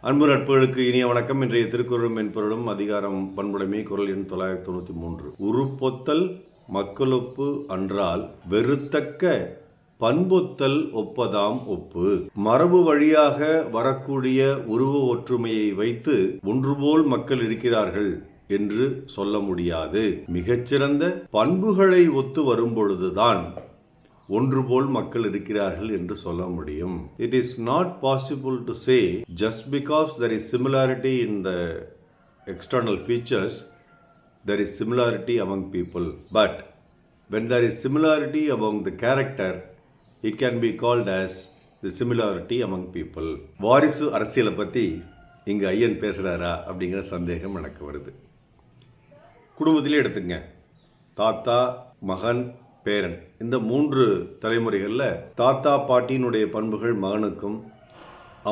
அன்பு நட்புகளுக்கு இனிய வணக்கம். இன்றைய திருக்குறள் மென்பொருளும் அதிகாரம் பண்புடைமை குரல் எண் தொள்ளாயிரத்தி தொண்ணூற்றி மூன்று. உருப்பொத்தல் மக்களொப்பு அன்றால் வெறுத்தக்க பண்பொத்தல் ஒப்பதாம் ஒப்பு. மரபு வழியாக வரக்கூடிய உருவ ஒற்றுமையை வைத்து ஒன்றுபோல் மக்கள் இருக்கிறார்கள் என்று சொல்ல முடியாது. மிகச்சிறந்த பண்புகளை ஒத்து வரும்பொழுதுதான் ஒன்று போல் மக்கள் இருக்கிறார்கள் என்று சொல்ல முடியும். It is not possible to say just because there is similarity in the external features there is similarity among people but when there is similarity among the character it can be called as the similarity among people வாரிசு அரசியலை பற்றி இங்கே ஐயன் பேசுகிறாரா அப்படிங்கிற சந்தேகம் எனக்கு வருது. குடும்பத்திலே எடுத்துங்க தாத்தா மகன் பேரன். இந்த மூன்று தலைமுறைகளில் தாத்தா பாட்டியினுடைய பண்புகள் மகனுக்கும்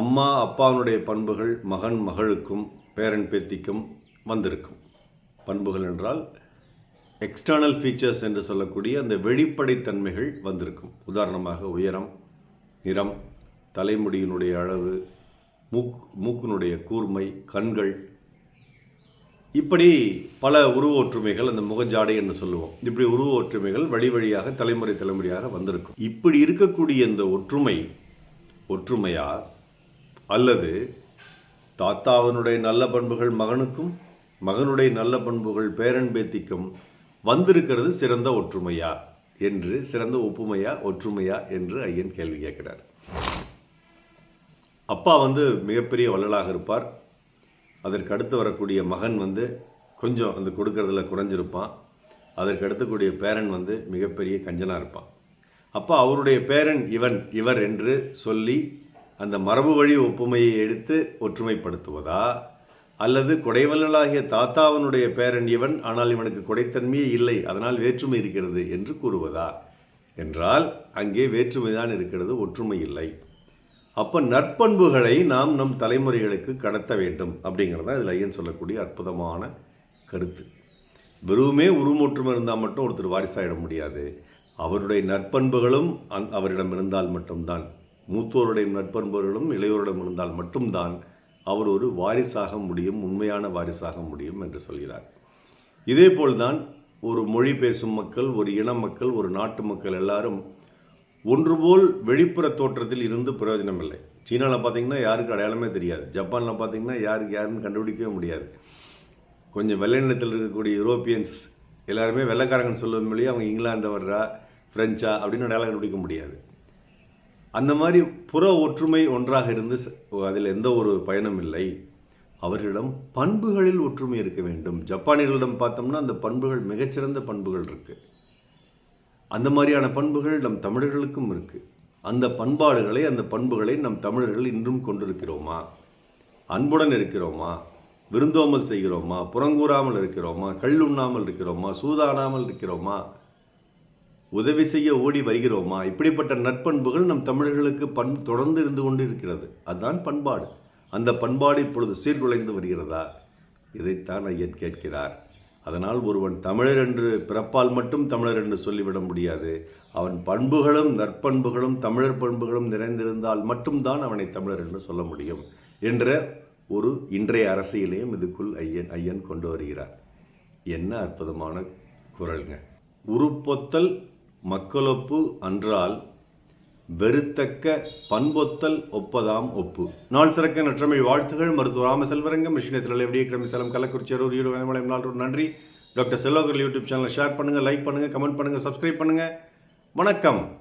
அம்மா அப்பாவினுடைய பண்புகள் மகன் மகளுக்கும் பேரன் பேத்திக்கும் வந்திருக்கும். பண்புகள் என்றால் எக்ஸ்டர்னல் ஃபீச்சர்ஸ் என்று சொல்லக்கூடிய அந்த வெளிப்படைத்தன்மைகள் வந்திருக்கும். உதாரணமாக உயரம் நிறம் தலைமுடியினுடைய அளவு மூக் மூக்கினுடைய கூர்மை கண்கள் இப்படி பல உருவ ஒற்றுமைகள் அந்த முகஜாடை என்று சொல்லுவோம். இப்படி உருவ ஒற்றுமைகள் வழி வழியாக தலைமுறை தலைமுறையாக வந்திருக்கும். இப்படி இருக்கக்கூடிய இந்த ஒற்றுமை ஒற்றுமையா? அல்லது தாத்தாவினுடைய நல்ல பண்புகள் மகனுக்கும் மகனுடைய நல்ல பண்புகள் பேரன் பேத்திக்கும் வந்திருக்கிறது சிறந்த ஒற்றுமையா? என்று சிறந்த ஒப்புமையா ஒற்றுமையா என்று ஐயன் கேள்வி கேட்கிறார். அப்பா வந்து மிகப்பெரிய வள்ளலாக இருப்பார். அதற்கு அடுத்து வரக்கூடிய மகன் வந்து கொஞ்சம் அந்த கொடுக்கறதுல குறைஞ்சிருப்பான். அதற்கு அடுத்தக்கூடிய பேரன் வந்து மிகப்பெரிய கஞ்சனாக இருப்பான். அப்போ அவருடைய பேரன் இவன் இவர் என்று சொல்லி அந்த மரபு வழி ஒப்புமையை எடுத்து ஒற்றுமைப்படுத்துவதா? அல்லது கொடைவல்லலாகிய தாத்தாவனுடைய பேரன் இவன் ஆனால் இவனுக்கு கொடைத்தன்மையே இல்லை அதனால் வேற்றுமை இருக்கிறது என்று கூறுவதா? என்றால் அங்கே வேற்றுமைதான் இருக்கிறது ஒற்றுமை இல்லை. அப்போ நற்பண்புகளை நாம் நம் தலைமுறைகளுக்கு கடத்த வேண்டும் அப்படிங்கிறது தான் இதில் ஐயன் சொல்லக்கூடிய அற்புதமான கருத்து. வெறுமே உருமொற்றுமை இருந்தால் மட்டும் ஒருத்தர் வாரிசாகிட முடியாது. அவருடைய நற்பண்புகளும் அந் அவரிடம் இருந்தால் மட்டும்தான். மூத்தோருடைய நற்பண்புகளும் இளையோரிடம் இருந்தால் மட்டும்தான் அவர் ஒரு வாரிசாக முடியும் உண்மையான வாரிசாக முடியும் என்று சொல்கிறார். இதேபோல்தான் ஒரு மொழி பேசும் மக்கள் ஒரு இன மக்கள் ஒரு நாட்டு மக்கள் எல்லாரும் ஒன்றுபோல் வெளிப்புற தோற்றத்தில் இருந்து பிரயோஜனம் இல்லை சீனாவில் பார்த்தீங்கன்னா யாருக்கு அடையாளமே தெரியாது. ஜப்பானில் பார்த்தீங்கன்னா யாருக்கு யாருன்னு கண்டுபிடிக்கவே முடியாது. கொஞ்சம் வெள்ளை நிலத்தில் இருக்கக்கூடிய யூரோப்பியன்ஸ் எல்லாருமே வெள்ளைக்காரங்கன்னு சொல்லும் மொழியே அவங்க இங்கிலாந்து வர்றா ஃப்ரெஞ்சா அப்படின்னு அடையாளம் கண்டுபிடிக்க முடியாது. அந்த மாதிரி புற ஒற்றுமை ஒன்றாக இருந்து அதில் எந்த ஒரு பயனும் இல்லை. அவர்களிடம் பண்புகளில் ஒற்றுமை இருக்க வேண்டும். ஜப்பானியர்களிடம் பார்த்தோம்னா அந்த பண்புகள் மிகச்சிறந்த பண்புகள் இருக்குது அந்த மாதிரியான பண்புகள் நம் தமிழர்களுக்கும் இருக்குது அந்த பண்பாடுகளை அந்த பண்புகளை நம் தமிழர்கள் இன்றும் கொண்டிருக்கிறோமா? அன்புடன் இருக்கிறோமா? விருந்தோமல் செய்கிறோமா? புறங்கூறாமல் இருக்கிறோமா? கல் உண்ணாமல் இருக்கிறோமா? சூதாடாமல் இருக்கிறோமா? உதவி செய்ய ஓடி வருகிறோமா? இப்படிப்பட்ட நற்பண்புகள் நம் தமிழர்களுக்கு பண் தொடர்ந்து இருந்து கொண்டு இருக்கிறது அதுதான் பண்பாடு. அந்த பண்பாடு இப்பொழுது சீர்குலைந்து வருகிறதா? இதைத்தான் ஐயன் கேட்கிறார். அதனால் ஒருவன் தமிழர் என்று பிறப்பால் மட்டும் தமிழர் என்று சொல்லிவிட முடியாது. அவன் பண்புகளும் நற்பண்புகளும் தமிழர் பண்புகளும் நிறைந்திருந்தால் மட்டும்தான் அவனை தமிழர் என்று சொல்ல முடியும் என்ற ஒரு இன்றைய அரசியலையும் இதுக்குள் ஐயன் ஐயன் கொண்டு வருகிறார். என்ன அற்புதமான குரல்ங்க. உருப்பொத்தல் மக்களொப்பு அன்றால் வெறுத்தக்க பண்பொத்தல் ஒப்பதாம் ஒப்பு. நாள் சிறக்க நற்றமிழ் வாழ்த்துகள். மருத்துவ ராம செல்வரங்கம் மிஷினத்தில் விடிய கிழமை சேலம் கள்ளக்குறிச்சி அரூர் ஈரோடு வேமலை நாள் நன்றி. டாக்டர் செல்வகர் யூடியூப் சேனலை ஷேர் பண்ணுங்கள் லைக் பண்ணுங்கள் கமெண்ட் பண்ணுங்கள் சப்ஸ்கிரைப் பண்ணுங்கள் வணக்கம்.